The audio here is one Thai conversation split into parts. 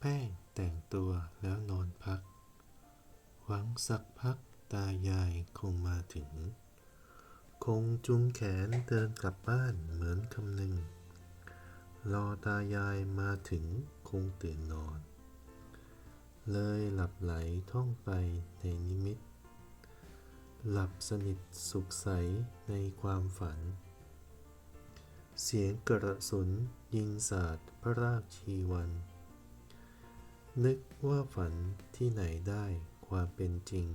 แป้งแต่งตัวแล้วนอนพัก หวังสักพักตายายคงมาถึง คงจุงแขนเดินกลับบ้านเหมือนคำหนึ่ง รอตายายมาถึงคงตื่นนอน เลยหลับไหลท่องไปในนิมิต หลับสนิทสุขใสในความฝัน เสียงกระสุนยิงสาดพระรากชีวัน นึกว่าฝันที่ไหนได้ความเป็นจริง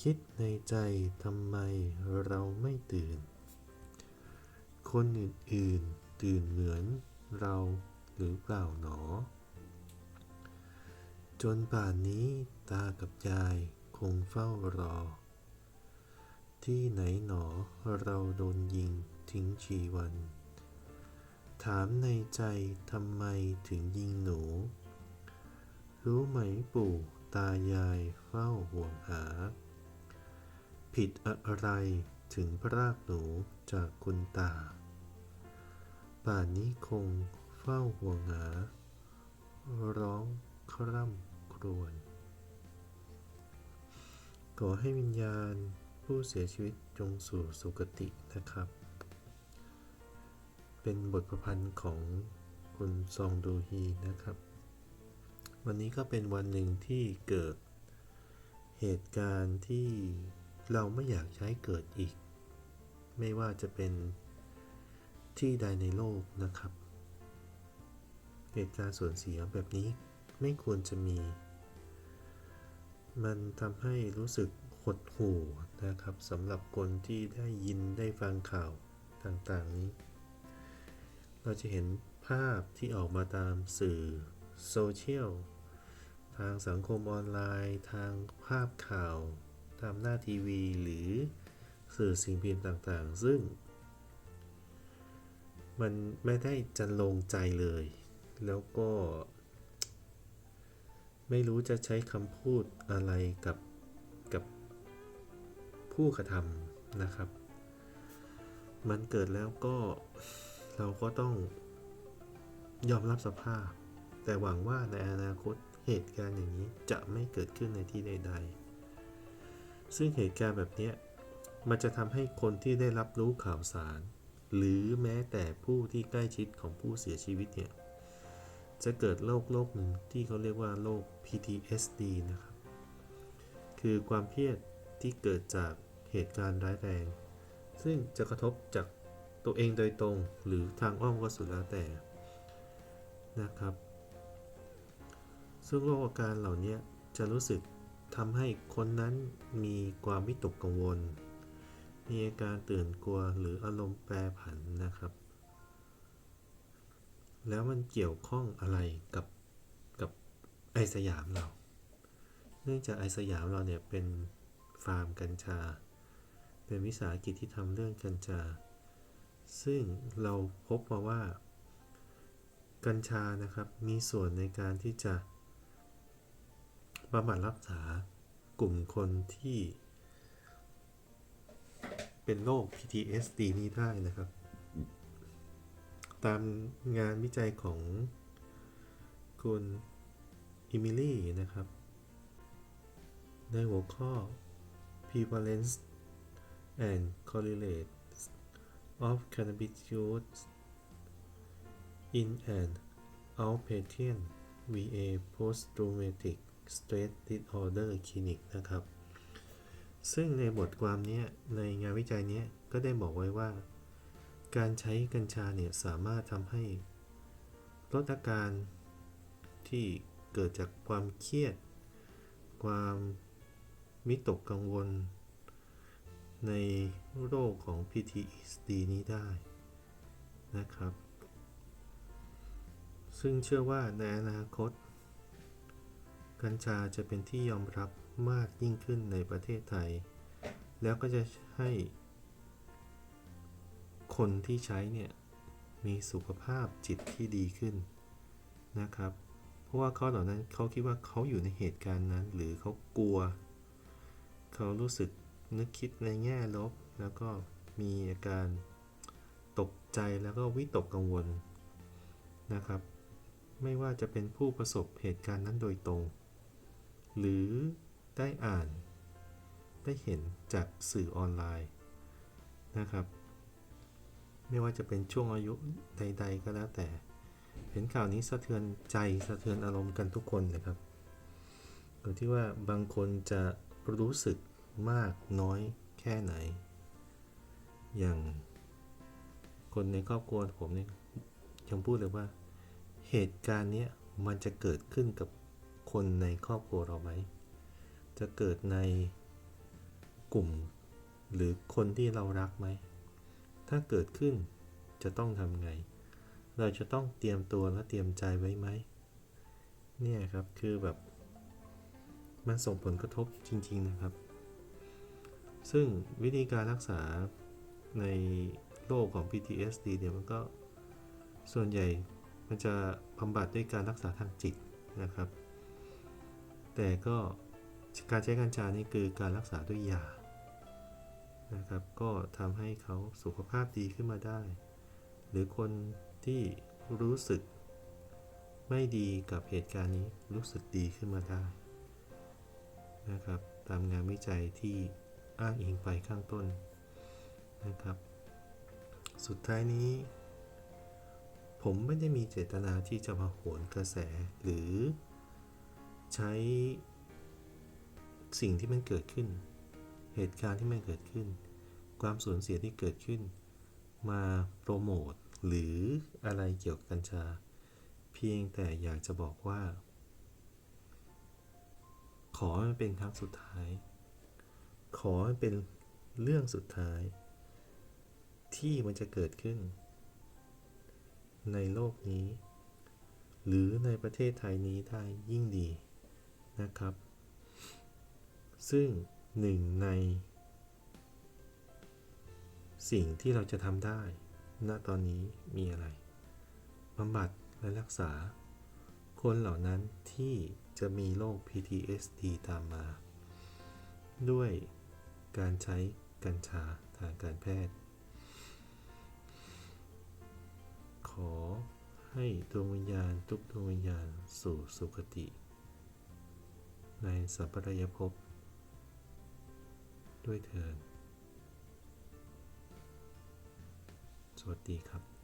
คิดในใจทำไมเราไม่ตื่น คนอื่นๆตื่นเหมือนเราหรือเปล่าหนอ จนป่านนี้ตากับยายคงเฝ้ารอ ที่ไหนหนอเราโดนยิงทิ้งชีวัน ถามในใจทำไมถึงยิงหนู รู้ไหมปู่ตายายเฝ้าห่วงหา ผิดอะไรถึงพรากหนูจากคุณตา ป่านนี้คงเฝ้าห่วงหา ร้องคร่ำครวญขอให้วิญญาณผู้เสียชีวิตจงสู่สุคตินะครับ เป็นบทประพันธ์ของคุณซองดูฮีนะครับ วันนี้ก็เป็นวันหนึ่งที่เกิดเหตุการณ์ที่เราไม่อยากใช้เกิดอีก ไม่ว่าจะเป็นที่ใดในโลกนะครับ เหตุการณ์สูญเสียแบบนี้ไม่ควรจะมี มันทำให้รู้สึกหดหู่นะครับสำหรับคนที่ได้ยินได้ฟังข่าวต่างๆนี้ เราจะเห็นภาพที่ออกมาตามสื่อโซเชียล ทางสังคมออนไลน์ ทางภาพข่าว ตามหน้าทีวี หรือสื่อสิ่งพิมพ์ต่างๆ ซึ่ง มันไม่ได้จันลงใจเลย แล้วก็ ไม่รู้จะใช้คำพูดอะไรกับกับผู้กระทำนะครับ มันเกิดแล้วก็เราก็ต้องยอมรับสภาพ แต่หวังว่าในอนาคต เหตุการณ์อย่างนี้จะไม่เกิดขึ้นในที่ใด ๆ ซึ่งเหตุการณ์แบบนี้มันจะทำให้คนที่ได้รับรู้ข่าวสาร หรือแม้แต่ผู้ที่ใกล้ชิดของผู้เสียชีวิตเนี่ยจะเกิดโรคโรคหนึ่งที่เขาเรียกว่าโรค PTSD นะครับ คือความเครียดที่เกิดจากเหตุการณ์ร้ายแรง ซึ่งจะกระทบจากตัวเองโดยตรงหรือทางอ้อมก็สุดแล้วแต่นะครับ ซึ่งโรคอาการเหล่านี้จะรู้สึกทำให้คนนั้นมีความวิตกกังวล มีอาการตื่นกลัวหรืออารมณ์แปรผันนะครับ แล้วมันเกี่ยวข้องอะไรกับกับไอสยามเรา เนื่องจากไอสยามเราเนี่ยเป็นฟาร์มกัญชา เป็นวิสาหกิจที่ทำเรื่องกัญชา ซึ่งเราพบมาว่า กัญชานะครับมีส่วนในการที่จะ บำบัดรักษากลุ่มคนที่เป็นโรค PTSD นี้ได้นะครับ ตามงานวิจัยของคุณอิมิลี่นะครับ ในหัวข้อ prevalence and correlates of cannabis use in an outpatient VA post-traumatic stress disorder clinic นะครับ ซึ่งในบทความนี้ในงานวิจัยนี้ก็ได้บอกไว้ว่า การใช้กัญชาเนี่ยสามารถทำให้ลดอาการที่เกิดจากความเครียด ความมิตกกังวล ในโรคของ PTSD นี้ได้นะครับ ซึ่งเชื่อว่าในอนาคต กัญชาจะเป็นที่ยอมรับมากยิ่งขึ้นในประเทศไทย แล้วก็จะให้คนที่ใช้เนี่ยมีสุขภาพจิตที่ดีขึ้นนะครับ เพราะว่าเขาเหล่านั้นเขาคิดว่าเขาอยู่ในเหตุการณ์นั้น หรือเขากลัว เขารู้สึกนึกคิดในแง่ลบ แล้วก็มีอาการตกใจแล้วก็วิตกกังวลนะครับ ไม่ว่าจะเป็นผู้ประสบเหตุการณ์นั้นโดยตรง หรือได้อ่านได้เห็นจากสื่อออนไลน์นะครับ ไม่ว่าจะเป็นช่วงอายุใด ๆ ก็แล้วแต่ เห็นข่าวนี้สะเทือนใจสะเทือนอารมณ์กันทุกคนนะครับอยู่ที่ว่าบางคนจะรู้สึกมากน้อยแค่ไหน อย่างคนในครอบครัวผมเนี่ยยังพูดเลยว่า เหตุการณ์เนี้ยมันจะเกิดขึ้นกับ คนในครอบครัวเราไหม จะเกิดในกลุ่ม หรือคนที่เรารักไหม ถ้าเกิดขึ้นจะต้องทำไง เราจะต้องเตรียมตัวและเตรียมใจไว้ไหม เนี่ยครับคือแบบ มันส่งผลกระทบจริง ๆนะครับ ซึ่งวิธีการรักษาในโรคของ PTSD เนี่ยมันก็ส่วนใหญ่มันจะบำบัดด้วยการรักษาทางจิตนะครับ แต่ก็การใช้กัญชานี่คือการรักษาด้วยยานะครับ ก็ทำให้เขาสุขภาพดีขึ้นมาได้ หรือคนที่รู้สึกไม่ดีกับเหตุการณ์นี้รู้สึกดีขึ้นมาได้นะครับ ตามงานวิจัยที่อ้างอิงไปข้างต้นนะครับ สุดท้ายนี้ ผมไม่ได้มีเจตนาที่จะมาโหนกระแสหรือ ใช้สิ่งที่มันเกิดขึ้น เหตุการณ์ที่มันเกิดขึ้น ความสูญเสียที่เกิดขึ้น มาโปรโมทหรืออะไรเกี่ยวกับกัญชา เพียงแต่อยากจะบอกว่า ขอให้มันเป็นครั้งสุดท้าย ขอให้เป็นเรื่องสุดท้าย ที่มันจะเกิดขึ้น ในโลกนี้ หรือในประเทศไทยนี้ได้ยิ่งดี นะครับ ซึ่งหนึ่งในสิ่งที่เราจะทำได้ ณ ตอนนี้มีอะไรบำบัดและรักษา คนเหล่านั้นที่จะมีโรค PTSD ตามมา ด้วยการใช้กัญชาทางการแพทย์ ขอให้ดวงวิญญาณทุกดวงวิญญาณสู่สุคติ ในสัพพรยภพด้วยเถิดสวัสดีครับ